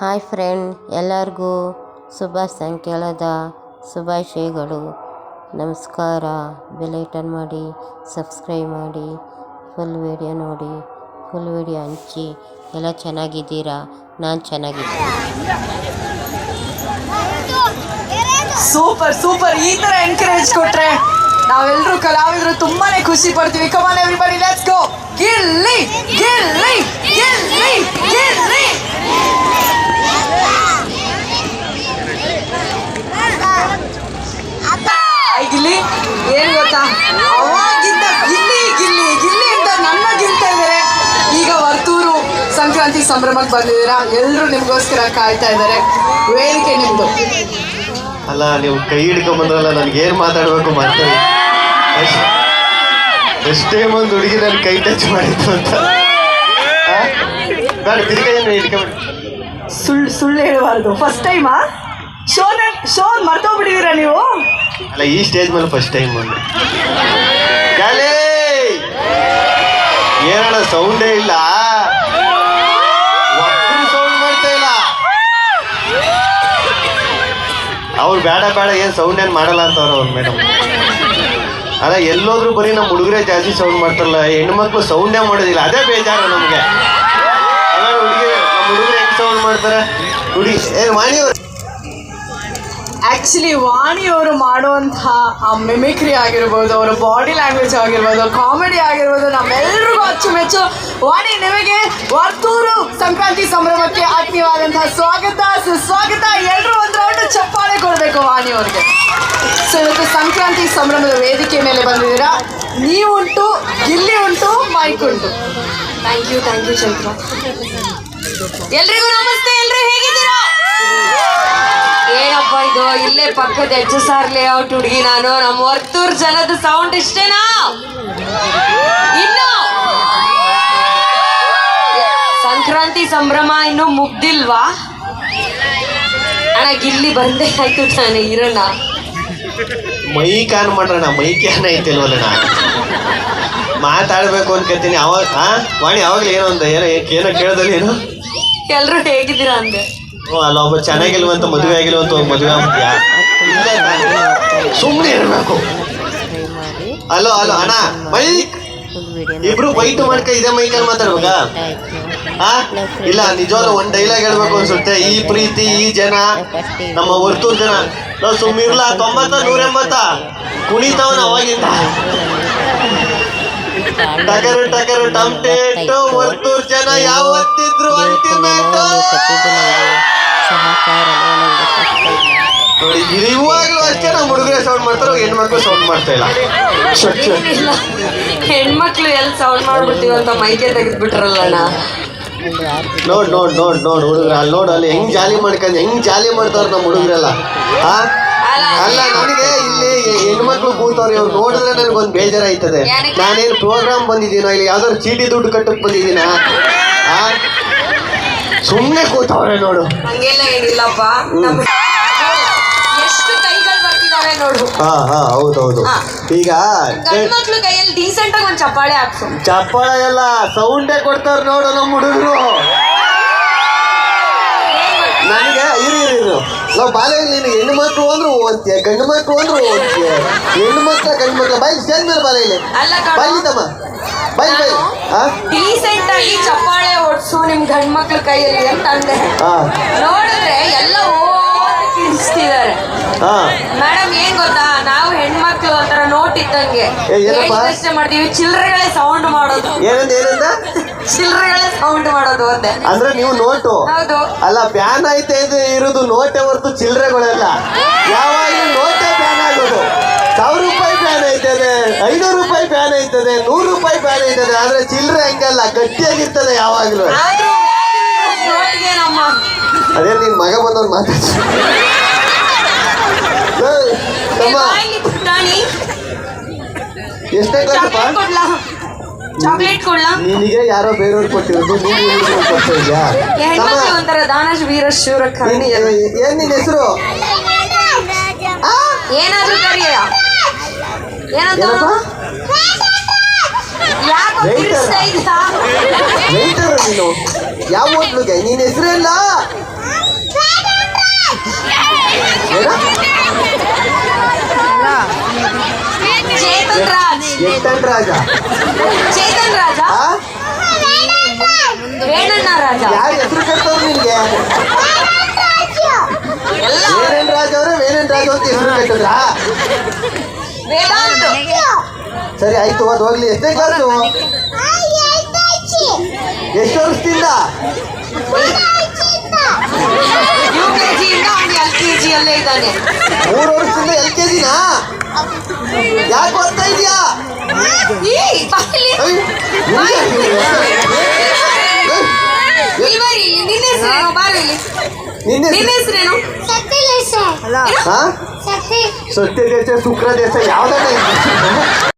Hi friend, ಎಲ್ಲರಿಗೂ ಶುಭ ಸಂಕೇಳದ ಶುಭಾಶಯಗಳು. ನಮಸ್ಕಾರ. ಬೆಲೈಟನ್ ಮಾಡಿ, ಸಬ್ಸ್ಕ್ರೈಬ್ ಮಾಡಿ, ಫುಲ್ ವಿಡಿಯೋ ನೋಡಿ, ಫುಲ್ ವಿಡಿಯೋ ಹಂಚಿ. ಎಲ್ಲ ಚೆನ್ನಾಗಿದ್ದೀರಾ? ನಾನು ಚೆನ್ನಾಗಿದ್ದೀನಿ. Super super. ಈ ಥರ ಎನ್ಕರೇಜ್ ಕೊಟ್ರೆ ನಾವೆಲ್ಲರೂ ಕಲಾವಿದರು ತುಂಬಾನೇ ಖುಷಿ ಪಡ್ತೀವಿ. Come on everybody let's go Gilli Gilli Gilli Gilli. Gilli ಏನ್ ಗೊತ್ತಾ? ಅವಾಗಿಂದ ಗಿಲ್ಲಿ ಗಿಲ್ಲಿ ಗಿಲ್ಲಿ ಅಂತ ನನ್ನ ಗಿಂತ ಇದ್ದಾರೆ ಈಗ ವರ್ತೂರು ಸಂಕ್ರಾಂತಿ ಸಂಭ್ರಮಕ್ಕೆ ಬಂದಿದ್ದೀರಾ? ಎಲ್ಲರೂ ನಿಮಗೋಸ್ಕರ ಕಾಯ್ತಾ ಇದ್ದಾರೆ ವೇದಿಕೆ ನಿಮ್ದು. ಅಲ್ಲ ನೀವು ಕೈ ಹಿಡ್ಕೊಂಡ್ ಬಂದ್ರಲ್ಲ ನನ್ಗೆ ಏನ್ ಮಾತಾಡ್ಬೇಕು ಮತ್ತೆ ಎಷ್ಟೇ ಒಂದು ಹುಡುಗಿ ನನ್ ಕೈ ಟಚ್ ಮಾಡಿತ್ತು ಅಂತ. ಸುಳ್ಳು ಸುಳ್ಳು ಹೇಳಬಾರ್ದು. ಫಸ್ಟ್ ಟೈಮಾ ಶೋನ ಶೋ ಮರ್ತೋಗ್ಬಿಟ್ಟಿದ್ದೀರಾ ನೀವು? ಅಲ್ಲ, ಈ ಸ್ಟೇಜ್ ಮೇಲೆ ಫಸ್ಟ್ ಟೈಮ್ ಬಂದು. ಗಾಲಿ! ಏನಣ್ಣ ಸೌಂಡೇ ಇಲ್ಲ. ಸೌಂಡ್ ಮಾಡ್ತಾ ಇಲ್ಲ. ಅವ್ರು ಬೇಡ ಬೇಡ, ಏನು ಸೌಂಡ್ ಏನ್ ಮಾಡಲ್ಲ ಅಂತವ್ರ ಅವ್ರ ಮೇಡಮ್. ಅಲ್ಲ, ಎಲ್ಲೋದ್ರು ಬರೀ ನಮ್ಮ ಹುಡುಗರೇ ಜಾಸ್ತಿ ಸೌಂಡ್ ಮಾಡ್ತಾರಲ್ಲ, ಹೆಣ್ಮಕ್ಳು ಸೌಂಡೇ ಮಾಡೋದಿಲ್ಲ. ಅದೇ ಬೇಜಾರು ನಮಗೆ. ಹುಡುಗಿ ನಮ್ಮ ಹುಡುಗರು ಹೆಂಗ್ ಸೌಂಡ್ ಮಾಡ್ತಾರೆ? ಹುಡುಗಿ, ಏ ವಾಣಿ ಅವ್ರು ಆಕ್ಚುಲಿ ವಾಣಿ ಅವರು ಮಾಡುವಂತಹ ಆ ಮಿಮಿಕ್ರಿ ಆಗಿರ್ಬೋದು ಅವರ ಬಾಡಿ ಲ್ಯಾಂಗ್ವೇಜ್ ಆಗಿರ್ಬೋದು ಕಾಮಿಡಿ ಆಗಿರ್ಬೋದು ನಮ್ಮೆಲ್ರಿಗೂ ಅಚ್ಚುಮೆಚ್ಚು. ವಾಣಿ ನಿಮಗೆ ವರ್ತೂರು ಸಂಕ್ರಾಂತಿ ಸಂಭ್ರಮಕ್ಕೆ ಆತ್ಮೀಯವಾದಂತಹ ಸ್ವಾಗತ ಸುಸ್ವಾಗತ. ಎಲ್ಲರೂ ಒಂದು ರೌಂಡ್ ಚಪ್ಪಾಳೆ ಕೊಡಬೇಕು ವಾಣಿ ಅವರಿಗೆ. ಸೊ ಇವತ್ತು ಸಂಕ್ರಾಂತಿ ಸಂಭ್ರಮದ ವೇದಿಕೆ ಮೇಲೆ ಬಂದಿದ್ದೀರಾ? ನೀವುಂಟು ಇಲ್ಲಿ ಉಂಟು ಮೈಕ್ ಉಂಟು. Thank you thank you Chandra ಎಲ್ರಿಗೂ ನಮಸ್ತೆ ಎಲ್ರು ಹೇಗಿದ್ದೀರಾ? ಏನಪ್ಪ ಇಲ್ಲೇ ಪಕ್ಕದ ಎಚ್ ಎಸ್ ಆರ್ ಲೇಔಟ್ ಹುಡುಗಿ ನಾನು. ನಮ್ಮ ವರ್ತೂರ್ ಜನದ ಸೌಂಡ್ ಇಷ್ಟೇನಾ? ಇನ್ನು? ಸಂಕ್ರಾಂತಿ ಸಂಭ್ರಮ ಇನ್ನು ಮುಗ್ದಿಲ್ವಾ? ಅಣ್ಣ ಇಲ್ಲಿ ಬಂದೇ ಆಯ್ತು ನಾನು ಇರೋಣ. ಮೈ ಕಾನ್ ಮಾಡೋಣ ಮೈ ಕ್ಯಾನ್ ಐತಿಲ್ವಲ್ಲಣ್ಣ ಮಾತಾಡ್ಬೇಕು ಅನ್ಕೋತೀನಿ ಅವಾಗ ಹಾ ವಾಣಿ ಅವಾಗಲೇ ಏನೋ ಒಂದು ಏನೋ ಏನೋ ಕೇಳ್ದಲ್ಲಿ ಏನು ಎಲ್ರು ಹೇಗಿದ್ದೀರಾ ಅಂದೆ? ಅಲ್ಲ ಒಬ್ಬ ಚೆನ್ನಾಗಿಲ್ವಂತ ಮದುವೆ ಆಗಿಲ್ವಂತ ಮದುವೆ ಆಗ್ತೀಯಾ ಸುಮ್ಮನೆ ಇರಬೇಕು. ಅಲೋ ಅಲೋ, ಅಣ್ಣ, ಮೈಕ್. ಇಬ್ರು ಬೈಟ್ ಮಾಡ್ಕ, ಇದೇ ಮೈಕಲ್ ಮಾತಾಡ್ಬೇಕ? ಹಾ ಇಲ್ಲ ನಿಜವಾದ ಒಂದ್ ಡೈಲಾಗ್ ಹೇಳ್ಬೇಕು ಅನ್ಸುತ್ತೆ. ಈ ಪ್ರೀತಿ, ಈ ಜನ, ನಮ್ಮ ಹೊರತು ಜನ. ನಾವು ಸುಮ್ಮಿರ್ಲ ತೊಂಬತ್ತ ನೂರ ಎಂಬತ್ತ ಅವಾಗಿಂದ. ಟಗರು ಟಗರು ಟಮ್ಟೇಟು ವರ್ತೂರ್ ಜನ ಯಾವತ್ತಿದ್ರು ಅಲ್ಟಿಮೇಟ್. ಇವಾಗಲೂ ಅಷ್ಟೇ ನಮ್ಮ ಹುಡುಗರೇ ಸೌಂಡ್ ಮಾಡ್ತಾರೋ ಹೆಣ್ಮಕ್ಳು ಸೌಂಡ್ ಮಾಡ್ತಾ ಇಲ್ಲ. ಹೆಣ್ಮಕ್ಳು ಎಲ್ಲಿ ಸೌಂಡ್ ಮಾಡ್ಬಿಡ್ತೀವಿ ಅಂತ ಮೈಕೆ ತೆಗೆದ್ಬಿಟ್ರಲ್ಲ ಅಣ್ಣ. ಒಂದು ಆರು ದಿನ ನೋಡ್ ನೋಡ್ ನೋಡ್ ನೋಡ್ ಹುಡುಗ್ರ ಅಲ್ಲಿ ನೋಡ್ ಅಲ್ಲಿ ಹೆಂಗ್ ಜಾಲಿ ಮಾಡ್ಕೊಂಡ್ ಹೆಂಗ್ ಜಾಲಿ ಮಾಡ್ತಾರ ನಮ್ಮ ಹುಡುಗರೆಲ್ಲ. ಇಲ್ಲಿ ಹೆಣ್ಮಕ್ಳು ಕೂತವ್ರು ಇವ್ರು ನೋಡಿದ್ರೆ ನನಗೊಂದು ಬೇಜಾರಾಯ್ತದೆ? ನಾನೇನು ಪ್ರೋಗ್ರಾಮ್ ಬಂದಿದ್ದೀನೋ ಇಲ್ಲಿ ಯಾವ್ದಾದ್ರು ಚೀಟಿ ದುಡ್ಡು ಕಟ್ಟಕ್ ಬಂದಿದ್ದೀನ? ಸುಮ್ಮನೆ ಕೂತವ್ರೆ ನೋಡು. ಹಂಗೆಲ್ಲ ಏನಿಲ್ಲಪ್ಪ. ಎಷ್ಟು ಕೈಗಳು ಬರ್ತಿದಾವೆ ನೋಡು. ಹಾ ಹಾ ಹೌದೌದು. ಈಗ ಗಂಡ್ ಮಕ್ಳು ಕೈಯಲ್ಲಿ ಡೀಸೆಂಟ್ ಆಗಿ ಒಂದ್ ಚಪ್ಪಾಳೆ ಹಾಕ್ಸು. ಚಪ್ಪಾಳ ಎಲ್ಲ ಸೌಂಡೇ ಕೊಡ್ತಾರ ನೋಡು ನಮ್ಮ ಹುಡುಗರು. ಇರು ನಾವು ಬಾಲ್ಯದಲ್ಲಿ ನೀನು ಹೆಣ್ಣು ಮಕ್ಕಳು ಅಂದ್ರು ಓದ್ತೀಯ ಗಂಡು ಮಕ್ಕಳು ಅಂದ್ರು ಓದ್ತೀಯ. ಹೆಣ್ಣು ಮಕ್ಕಳ ಗಂಡು ಮಕ್ಕಳ ಬಾಯಿ ಸೇರ್ಮೇಲೆ ಕಣೋ. ಬಾಯಿ ತಮ್ಮ. ಬಾಯಿ ಬಾಯಿ. ಡೀಸೆಂಟ್ ಆಗಿ ಚಪ್ಪಾಳೆ ಓಡಿಸು ನಿಮ್ ಗಂಡ್ ಮಕ್ಳ ಕೈಯಲ್ಲಿ ಅಂತ ಅಂದೆ. ಹಾ ನೋಡಿದ್ರೆ ಎಲ್ಲ ಹಾ ಮೇಡಮ್ ಏನ್ ಗೊತ್ತಾ? ನಾವು ಹೆಣ್ಮಕ್ಳು ಒಂಥರ ನೋಟ್ ಇದ್ದಂಗೆ? ಮಾಡ್ತೀವಿ? ಚಿಲ್ಲರೆಗಳೇ ಸೌಂಡ್ ಮಾಡೋದು. ಏನಂತ ಏನಂದ ಚಿಲ್ಲರೆಗಳೇ ಸೌಂಡ್ ಮಾಡೋದು ಅಂದೆ. ಅಂದ್ರೆ ನೀವು ನೋಟು? ಹೌದು. ಅಲ್ಲ ಬ್ಯಾನ್ ಐತೆ ಇದು ಇರೋದು ನೋಟೆ ಹೊರತು ಚಿಲ್ಲರೆಗಳೆಲ್ಲ. ಯಾವಾಗ ನೋಟೇ ಬ್ಯಾನ್ ಆಗೋದು. ಸಾವಿರ ರೂಪಾಯಿ ಬ್ಯಾನ್ ಐತದೆ ಐನೂರು ರೂಪಾಯಿ ಬ್ಯಾನ್ ಐತದೆ ನೂರು ರೂಪಾಯಿ ಬ್ಯಾನ್ ಐತದೆ ಆದ್ರೆ ಚಿಲ್ಲರೆ ಹಂಗಲ್ಲ ಗಟ್ಟಿಯಾಗಿರ್ತದೆ ಯಾವಾಗಲೂ. ಅದೇ ನಿನ್ ಮಗ ಬಂದವ್ರು ಮಾತಾಡ್ತೀನಿ ಎಷ್ಟೇ ಕ್ಲಾಸಪ್ಪ ಚಾಕ್ಲೇಟ್ ಕೊಡ್ಲಾ? ನಿನಗೆ ಯಾರೋ ಬೇರೆಯವ್ರು ಕೊಟ್ಟಿರೋದು ದಾನಶ್ ವೀರ ಶೂರ ಕರ್ಣಿ ಏನ್ ನಿನ್ ಹೆಸರು? ಏನಾದ್ರೂ ಕರಿಯ ನೀನು. ಯಾವ ಹೋಟ್ಲಿಗೆ? ನಿನ್ನ ಹೆಸರೆಲ್ಲ ಚೇತನ್ ಚೇತನ್ ರಾಜ ಆ? ವೇಣಣ್ಣ ರಾಜ? ಯಾರ ಹೆಸರು ಕರ್ತವ್ರು ನಿನ್ಗೆ? ಎಲ್ಲ ವೇಣನ್ ರಾಜ್ ಅವ್ರೆ ವೇಣನ್ ರಾಜ್ ಅಂತ ಹೆಸರು ಕಟ್ಟಿದ್ರಾ? ವೇದಾಂತ್. ಸರಿ ಆಯ್ತು ಅದು ಹೋಗ್ಲಿ. ಎಷ್ಟೇ ಕ್ಲಾಸು ಎಷ್ಟು ವರ್ಷದಿಂದ? ಯು ಕೆ ಜಿಯಿಂದ ಅವನು ಎಲ್ ಕೆ ಜಿ ಅಲ್ಲೇ ಇದ್ದಾನೆ. ಮೂರು ವರ್ಷದಿಂದ ಎಲ್ ಕೆ ಜಿನಾ? ಯಾಕೆ ಬರ್ತಾ ಇದೀಯಾ? ಸತ್ಯ ದೇಶ ಶುಕ್ರ ದೇಶ ಯಾವ್ದಾನ